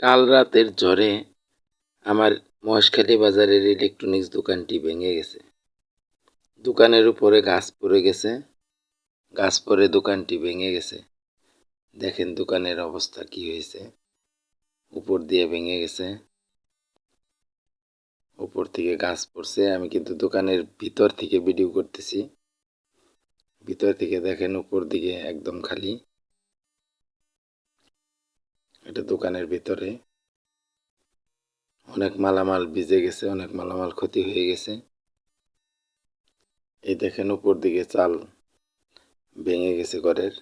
কাল রাতের ঝড়ে আমার মহেশখালী বাজারের ইলেকট্রনিক্স দোকানটি ভেঙে গেছে। দোকানের উপরে গাছ পড়ে গেছে। গাছ পড়ে দোকানটি ভেঙে গেছে। দেখেন দোকানের অবস্থা কি হয়েছে। উপর দিয়ে ভেঙে গেছে। উপর থেকে গাছ পড়ছে। আমি কিন্তু দোকানের ভিতর থেকে ভিডিও করতেছি। ভিতর থেকে দেখেন উপর দিকে একদম খালি। এটা দোকানের ভিতরে অনেক মালামাল ভিজে গেছে, অনেক মালামাল ক্ষতি হয়ে গেছে। এই দেখেন উপর দিকে চাল ভেঙে গেছে ঘরের।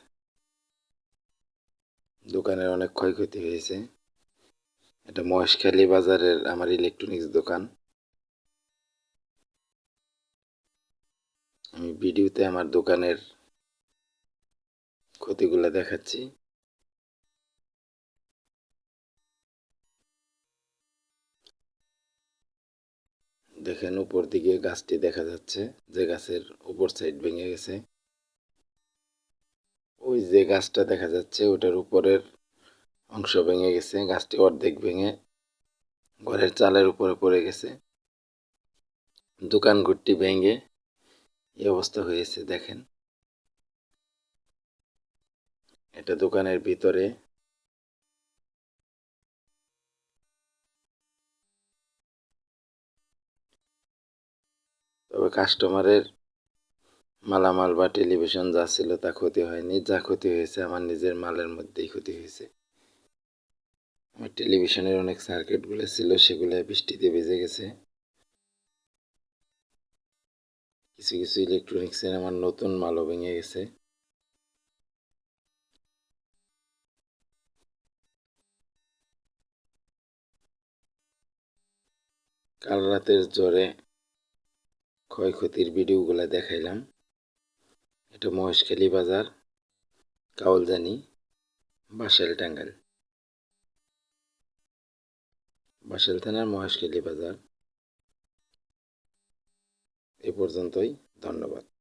দোকানের অনেক ক্ষয়ক্ষতি হয়েছে। এটা মহেশখালী বাজারের আমার ইলেকট্রনিক্স দোকান। আমি ভিডিওতে আমার দোকানের ক্ষতিগুলো দেখাচ্ছি। দেখেন উপর দিকে গাছটি দেখা যাচ্ছে, যে গাছের উপর সাইড ভেঙে গেছে। ওই যে গাছটা দেখা যাচ্ছে, ওটার উপরের অংশ ভেঙে গেছে, গাছটি অর্ধেক ভেঙে ঘরের চালের উপরে পড়ে গেছে। দোকান ঘুরটি ভেঙে এই অবস্থা হয়েছে, দেখেন। এটা দোকানের ভিতরে তবে কাস্টমারের মালামাল বা টেলিভিশন যা ছিল তা ক্ষতি হয়নি। যা ক্ষতি হয়েছে আমার নিজের মালের মধ্যেই ক্ষতি হয়েছে। আমার টেলিভিশনের অনেক সার্কিটগুলো ছিল, সেগুলো বৃষ্টিতে ভিজে গেছে। কিছু কিছু ইলেকট্রনিক্সের আমার নতুন মালও ভেঙে গেছে। কাল রাতের জ্বরে ক্ষয়ক্ষতির ভিডিওগুলো দেখাইলাম। এটা মহেশখালী বাজার কাউলজানি বাসেল টাঙ্গাইল। বাসেল থানার মহেশখালী বাজার। এ পর্যন্তই, ধন্যবাদ।